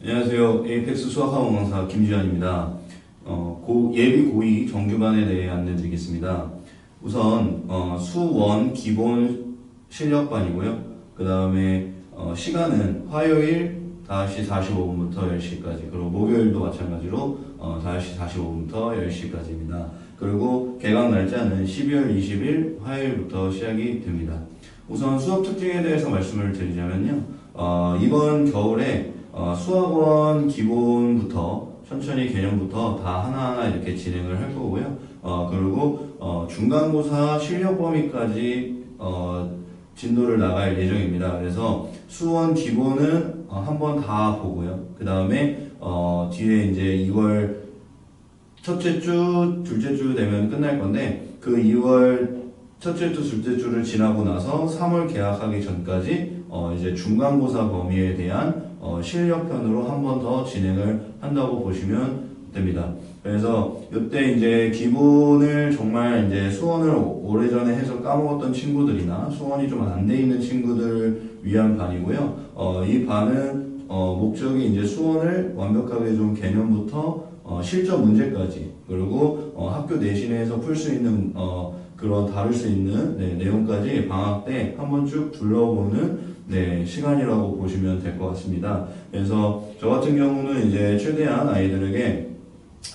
안녕하세요. 에이펙스 수학학원 강사 김주현입니다. 어, 고, 예비 고2 정규반에 대해 안내드리겠습니다. 우선 어, 수원 기본 실력반이고요. 그 다음에 어, 시간은 화요일 5시 45분부터 10시까지 그리고 목요일도 마찬가지로 어, 5시 45분부터 10시까지입니다. 그리고 개강 날짜는 12월 20일 화요일부터 시작이 됩니다. 우선 수업 특징에 대해서 말씀을 드리자면요. 어, 이번 겨울에 어, 수학원 기본부터 천천히 개념부터 다 하나하나 이렇게 진행을 할 거고요. 어, 그리고 어, 중간고사 실력 범위까지 어, 진도를 나갈 예정입니다. 그래서 수원 기본은 어, 한번 다 보고요. 그 다음에 어, 뒤에 이제 2월 첫째 주, 둘째 주 되면 끝날 건데 그 2월 첫째 주, 둘째 주를 지나고 나서 3월 개학하기 전까지 어, 이제 중간고사 범위에 대한 어, 실력편으로 한 번 더 진행을 한다고 보시면 됩니다. 그래서 이때 이제 기본을 정말 이제 수원을 오래전에 해서 까먹었던 친구들이나 수원이 좀 안 돼 있는 친구들을 위한 반이고요. 어, 이 반은 어, 목적이 이제 수원을 완벽하게 좀 개념부터 어, 실전 문제까지 그리고 어, 학교 내신에서 풀 수 있는 어, 그런 다룰 수 있는 네, 내용까지 방학 때 한번 쭉 둘러보는 네, 시간이라고 보시면 될 것 같습니다. 그래서 저 같은 경우는 이제 최대한 아이들에게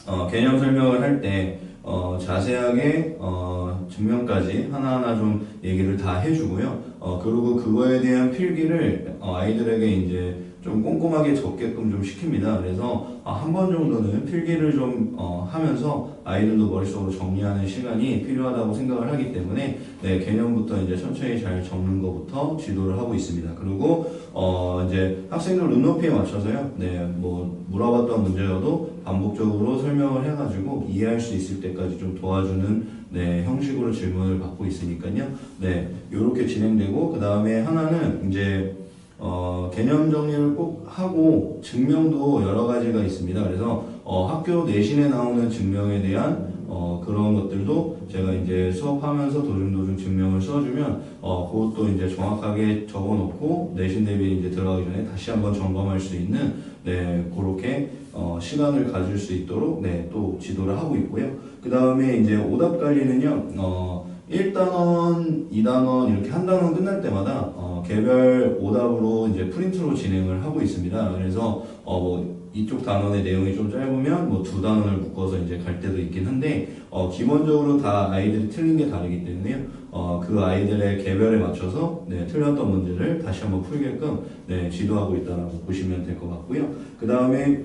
어, 개념 설명을 할때 어, 자세하게 어, 증명까지 하나하나 좀 얘기를 다 해주고요. 어, 그리고 그거에 대한 필기를 어, 아이들에게 이제 좀 꼼꼼하게 적게끔 좀 시킵니다. 그래서 아, 한번 정도는 필기를 좀 어, 하면서 아이들도 머릿속으로 정리하는 시간이 필요하다고 생각을 하기 때문에 네, 개념부터 이제 천천히 잘 적는 것부터 지도를 하고 있습니다. 그리고 어, 이제 학생들 눈높이에 맞춰서요. 네, 뭐 물어봤던 문제여도 반복적으로 설명을 해가지고 이해할 수 있을 때까지 좀 도와주는 네, 형식으로 질문을 받고 있으니까요. 네, 이렇게 진행되고 그 다음에 하나는 이제 어, 개념 정리를 꼭 하고 증명도 여러 가지가 있습니다. 그래서 어, 학교 내신에 나오는 증명에 대한 어, 그런 것들도 제가 이제 수업하면서 도중도중 증명을 써주면 어, 그것도 이제 정확하게 적어놓고 내신 대비 이제 들어가기 전에 다시 한번 점검할 수 있는 네 그렇게 어, 시간을 가질 수 있도록 네또 지도를 하고 있고요. 그 다음에 이제 오답 관리는요. 어, 1단원, 2단원 이렇게 한 단원 끝날 때마다 어, 개별 오답으로 이제 프린트로 진행을 하고 있습니다. 그래서 어, 뭐 이쪽 단원의 내용이 좀 짧으면 뭐 두 단원을 묶어서 이제 갈 때도 있긴 한데 어, 기본적으로 다 아이들이 틀린 게 다르기 때문에요. 어, 그 아이들의 개별에 맞춰서 네, 틀렸던 문제를 다시 한번 풀게끔 네, 지도하고 있다고 보시면 될 것 같고요. 그 다음에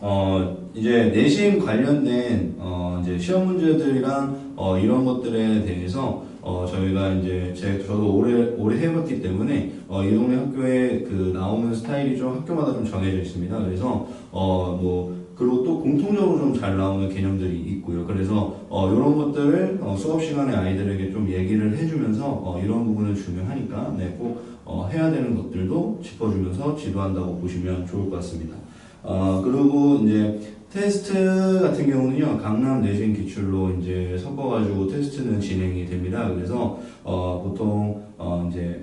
어, 이제 내신 관련된 어, 이제 시험 문제들이랑 어, 이런 것들에 대해서 어, 저희가 이제 제 저도 오래 오래 해봤기 때문에 어, 이 동네 학교에 그 나오는 스타일이 좀 학교마다 좀 정해져 있습니다. 그래서 어, 뭐 그리고 또 공통적으로 좀 잘 나오는 개념들이 있고요. 그래서 어, 이런 것들을 어, 수업 시간에 아이들에게 좀 얘기를 해주면서 어, 이런 부분은 중요하니까 네, 꼭 어, 해야 되는 것들도 짚어주면서 지도한다고 보시면 좋을 것 같습니다. 어, 그리고 이제 테스트 같은 경우는요, 강남 내신 기출로 이제 섞어가지고 테스트는 진행이 됩니다. 그래서, 어, 보통, 어, 이제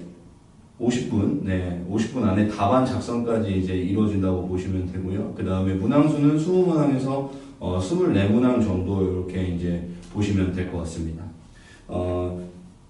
50분, 네, 50분 안에 답안 작성까지 이제 이루어진다고 보시면 되고요. 그 다음에 문항수는 20문항에서 어, 24문항 정도 이렇게 이제 보시면 될 것 같습니다. 어,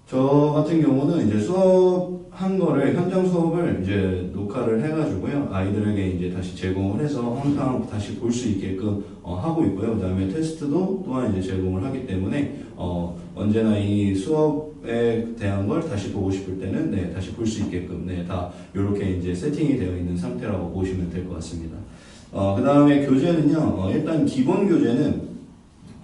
저 같은 경우는 이제 수업한 거를 현장 수업을 이제 녹화를 해가지고요 아이들에게 이제 다시 제공을 해서 항상 다시 볼 수 있게끔 어, 하고 있고요 그 다음에 테스트도 또한 이제 제공을 하기 때문에 어, 언제나 이 수업에 대한 걸 다시 보고 싶을 때는 네 다시 볼 수 있게끔 네다 이렇게 이제 세팅이 되어 있는 상태라고 보시면 될 것 같습니다. 어, 그 다음에 교재는요 어, 일단 기본 교재는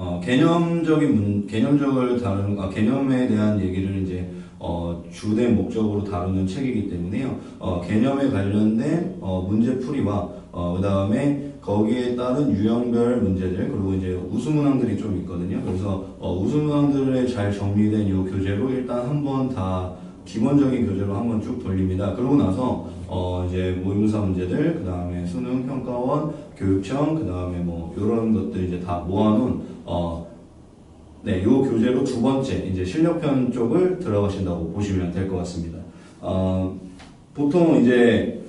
어, 개념적인 문, 개념적을 다루는, 아, 개념에 대한 얘기를 이제, 어, 주된 목적으로 다루는 책이기 때문에요. 어, 개념에 관련된, 어, 문제풀이와, 어, 그 다음에 거기에 따른 유형별 문제들, 그리고 이제 우수문항들이 좀 있거든요. 그래서, 어, 우수문항들에 잘 정리된 이 교재로 일단 한번 다 기본적인 교재로 한번 쭉 돌립니다. 그러고 나서 어 이제 모의고사 문제들, 그 다음에 수능 평가원, 교육청, 그 다음에 뭐 이런 것들 이제 다 모아놓은 어 네, 요 교재로 두 번째 이제 실력편 쪽을 들어가신다고 보시면 될 것 같습니다. 어 보통 이제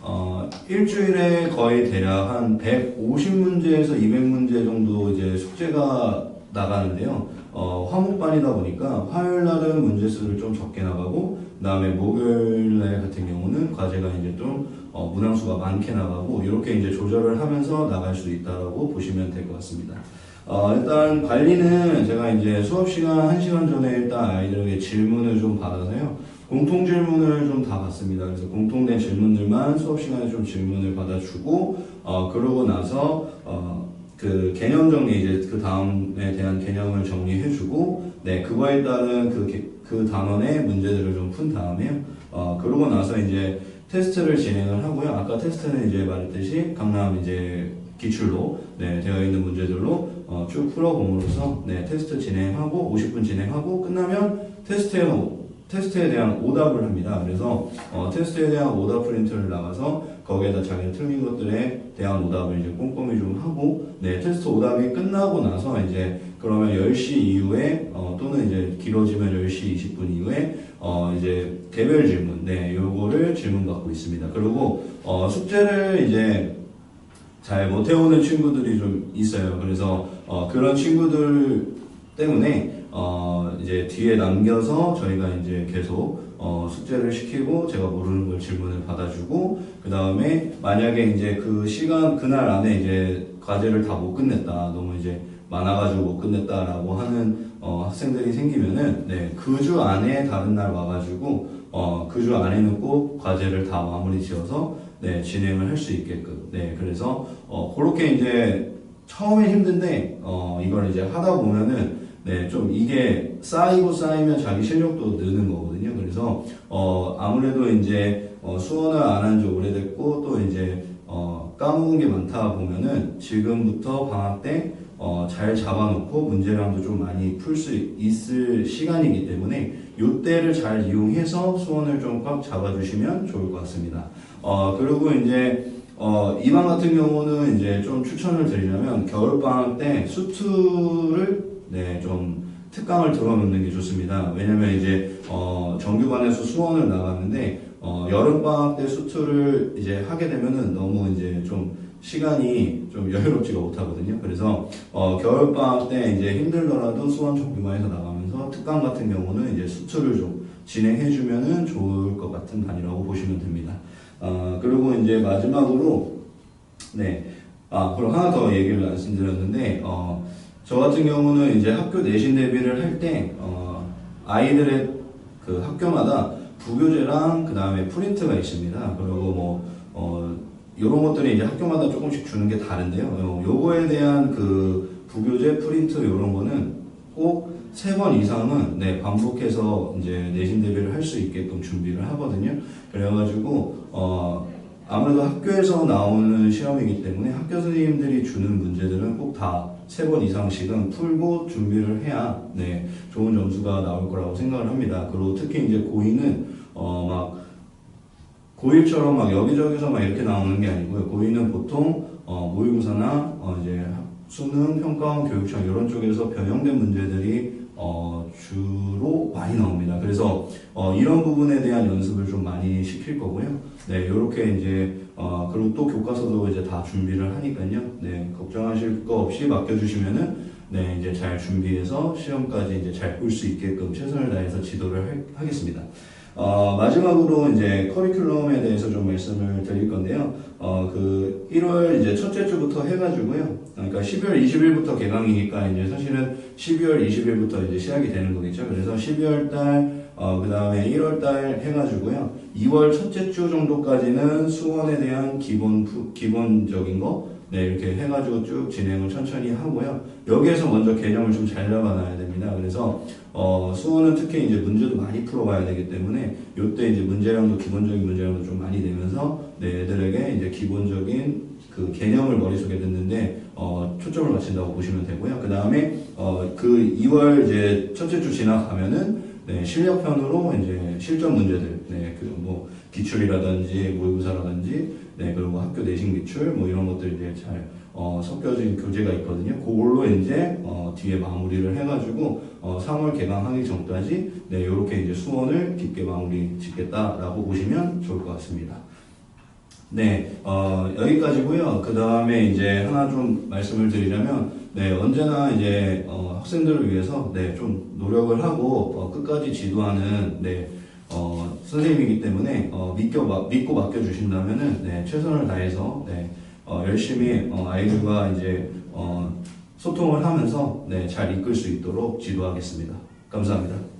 어 일주일에 거의 대략 한 150문제에서 200문제 정도 이제 숙제가 나가는데요. 어, 화목반이다 보니까 화요일 날은 문제 수를 좀 적게 나가고, 그 다음에 목요일 날 같은 경우는 과제가 이제 좀 어, 문항수가 많게 나가고, 이렇게 이제 조절을 하면서 나갈 수 있다고 보시면 될 것 같습니다. 어, 일단 관리는 제가 이제 수업 시간 1시간 전에 일단 아이들에게 질문을 좀 받아서요. 공통 질문을 좀 다 받습니다. 그래서 공통된 질문들만 수업 시간에 좀 질문을 받아주고, 어, 그러고 나서, 어, 그 개념 정리, 이제 그 다음에 대한 개념을 정리해주고, 네, 그거에 따른 그, 개- 그 단원의 문제들을 좀 푼 다음에요. 어, 그러고 나서 이제 테스트를 진행을 하고요. 아까 테스트는 이제 말했듯이 강남 이제 기출로 네, 되어 있는 문제들로 어, 쭉 풀어봄으로써 네, 테스트 진행하고 50분 진행하고 끝나면 테스트에 테스트에 대한 오답을 합니다. 그래서 어, 테스트에 대한 오답 프린트를 나가서 거기에다 자기 틀린 것들에 대한 오답을 이제 꼼꼼히 좀 하고 네, 테스트 오답이 끝나고 나서 이제 그러면 10시 이후에 어, 또는 이제 길어지면 10시 20분 이후에 어, 이제 개별 질문 네, 요거를 질문 받고 있습니다. 그리고 어, 숙제를 이제 잘 못해오는 친구들이 좀 있어요. 그래서 어, 그런 친구들 때문에 어, 이제 뒤에 남겨서 저희가 이제 계속 어, 숙제를 시키고 제가 모르는 걸 질문을 받아주고 그 다음에 만약에 이제 그 시간 그날 안에 이제 과제를 다 못 끝냈다 너무 이제 많아가지고 못 끝냈다라고 하는 어, 학생들이 생기면은 네, 그 주 안에 다른 날 와가지고 어, 그 주 안에는 꼭 과제를 다 마무리 지어서 네, 진행을 할 수 있게끔. 네, 그래서, 어, 그렇게 이제, 처음에 힘든데, 어, 이걸 이제 하다 보면은, 네, 좀 이게 쌓이고 쌓이면 자기 실력도 느는 거거든요. 그래서, 어, 아무래도 이제, 어, 수원을 안 한 지 오래됐고, 또 이제, 어, 까먹은 게 많다 보면은, 지금부터 방학 때, 어, 잘 잡아놓고 문제량도 좀 많이 풀 수 있을 시간이기 때문에, 요때를 잘 이용해서 수원을 좀 꽉 잡아주시면 좋을 것 같습니다. 어, 그리고 이제, 어, 이방 같은 경우는 이제 좀 추천을 드리려면 겨울방학 때 수투를, 네, 좀 특강을 들어놓는 게 좋습니다. 왜냐면 이제, 어, 정규반에서 수원을 나갔는데, 어, 여름방학 때 수투를 이제 하게 되면은 너무 이제 좀 시간이 좀 여유롭지가 못하거든요. 그래서, 어, 겨울방학 때 이제 힘들더라도 수원 정규반에서 나가면서 특강 같은 경우는 이제 수투를 좀 진행해주면은 좋을 것 같은 반이라고 보시면 됩니다. 어, 그리고 이제 마지막으로, 네. 아, 그럼 하나 더 얘기를 말씀드렸는데, 어, 저 같은 경우는 이제 학교 내신 대비를 할 때, 어, 아이들의 그 학교마다 부교재랑 그 다음에 프린트가 있습니다. 그리고 뭐, 어, 요런 것들이 이제 학교마다 조금씩 주는 게 다른데요. 어, 요거에 대한 그 부교재, 프린트 요런 거는 꼭 세 번 이상은 네, 반복해서 이제 내신 대비를 할 수 있게끔 준비를 하거든요. 그래가지고 어 아무래도 학교에서 나오는 시험이기 때문에 학교 선생님들이 주는 문제들은 꼭 다 세 번 이상씩은 풀고 준비를 해야 네 좋은 점수가 나올 거라고 생각을 합니다. 그리고 특히 이제 고2는 어 막 고1처럼 막 여기저기서 막 이렇게 나오는 게 아니고요. 고2는 보통 어 모의고사나 어 이제 수능, 평가원, 교육청 이런 쪽에서 변형된 문제들이 어, 주로 많이 나옵니다. 그래서 어, 이런 부분에 대한 연습을 좀 많이 시킬 거고요. 네, 이렇게 이제 어, 그리고 또 교과서도 이제 다 준비를 하니까요. 네, 걱정하실 거 없이 맡겨주시면은 네, 이제 잘 준비해서 시험까지 이제 잘 볼 수 있게끔 최선을 다해서 지도를 할- 하겠습니다. 어, 마지막으로 이제 커리큘럼에 대해서 좀 말씀을 드릴 건데요. 어, 그 1월 이제 첫째 주부터 해가지고요. 그러니까 12월 20일부터 개강이니까 이제 사실은 12월 20일부터 이제 시작이 되는 거겠죠. 그래서 12월 달, 어, 그 다음에 1월 달 해가지고요. 2월 첫째 주 정도까지는 수원에 대한 기본, 푸- 기본적인 거, 네, 이렇게 해가지고 쭉 진행을 천천히 하고요. 여기에서 먼저 개념을 좀 잘 잡아놔야 됩니다. 그래서, 어, 수원은 특히 이제 문제도 많이 풀어가야 되기 때문에, 요때 이제 문제량도 기본적인 문제량도 좀 많이 내면서, 네, 애들에게 이제 기본적인 그 개념을 머릿속에 넣는데, 어, 초점을 맞춘다고 보시면 되고요. 그 다음에, 어, 그 2월 이제 첫째 주 지나가면은, 네, 실력편으로 이제 실전 문제들, 네, 그 뭐, 기출이라든지, 모의고사라든지, 네, 그리고 학교 내신 기출, 뭐 이런 것들 이제 잘, 어, 섞여진 교재가 있거든요. 그걸로 이제, 어, 뒤에 마무리를 해가지고, 어, 3월 개강하기 전까지, 네, 요렇게 이제 수원을 깊게 마무리 짓겠다라고 보시면 좋을 것 같습니다. 네, 어, 여기까지고요. 그 다음에 이제 하나 좀 말씀을 드리자면, 네, 언제나 이제 어, 학생들을 위해서 네, 좀 노력을 하고 어, 끝까지 지도하는 네, 어, 선생님이기 때문에 어, 마- 믿고 맡겨주신다면은 네, 최선을 다해서 네, 어, 열심히 어, 아이들과 이제 어, 소통을 하면서 네, 잘 이끌 수 있도록 지도하겠습니다. 감사합니다.